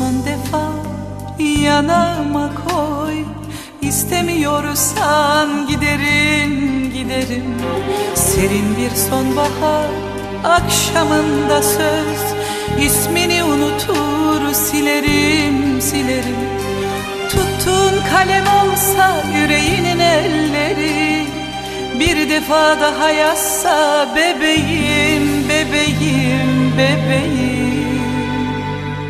Son defa yanağıma koy. İstemiyorsan giderim giderim. Serin bir sonbahar akşamında söz. İsmini unutur silerim silerim. Tuttuğun kalem olsa yüreğinin elleri. Bir defa daha yazsa bebeğim bebeğim bebeğim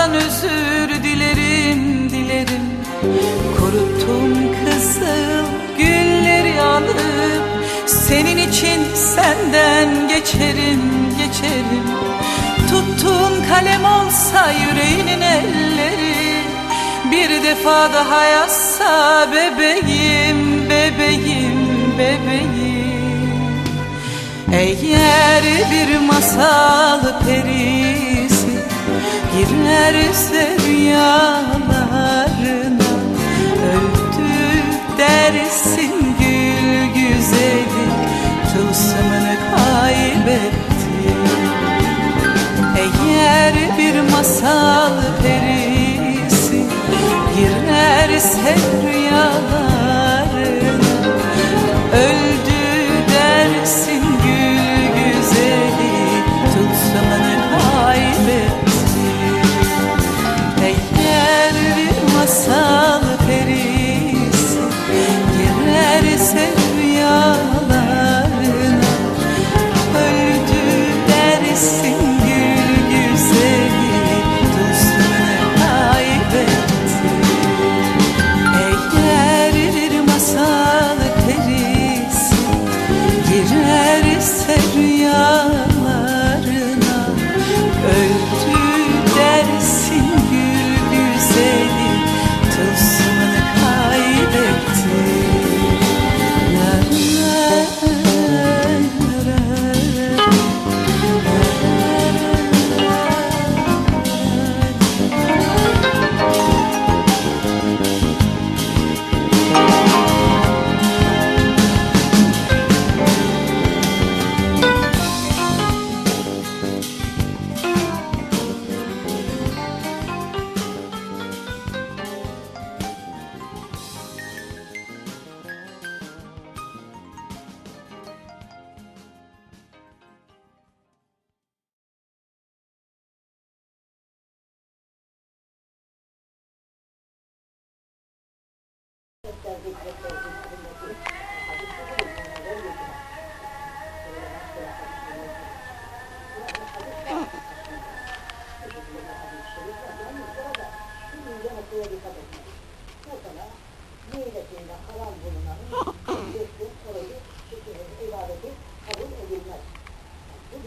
Yağmurdan özür dilerim dilerim. Kuruttum kızıl gülleri alıp Senin için senden geçerim geçerim. Tuttuğun kalem olsa yüreğinin elleri Bir defa daha yazsa bebeğim bebeğim bebeğim. Eğer bir masal perisi girerse rüyalarına Öldü dersin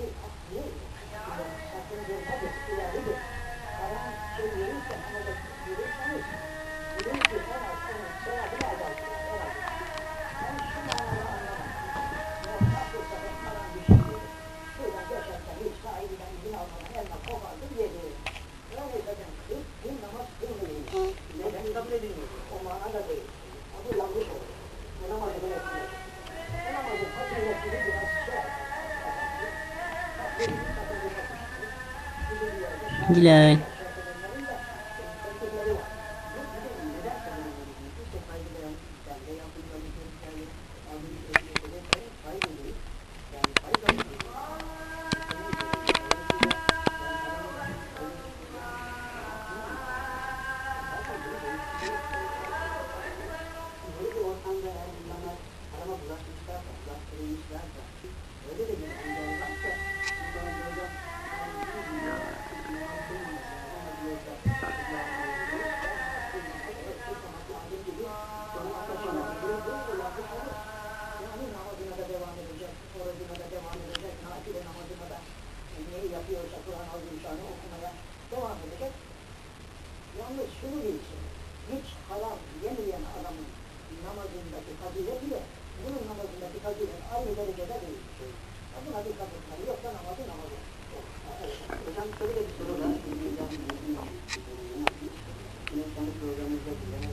you, of you. Il a manalı insanı okumaya devam edecek. Yalnız şunu bilsin, hiç haram yemeyen adamın namazındaki fazilet ile bunun namazındaki fazilet aynı derecede değil. Ya buna dikkat etmeli, yoksa namazı namazı. Hocam şöyle bir soru var. Şimdi insanı programımızda kullanıyoruz.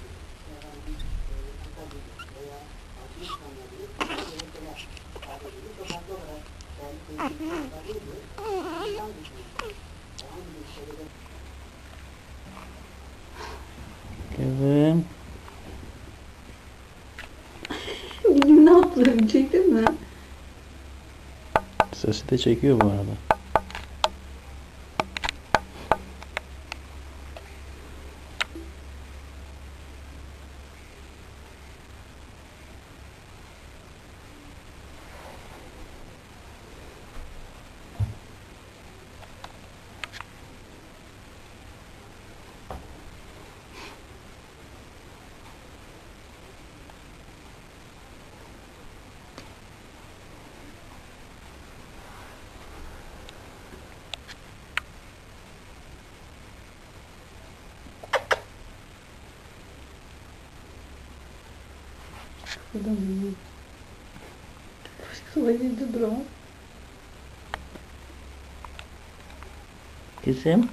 çektin mi? Sesi de çekiyor bu arada. domínio. Coisa de que sempre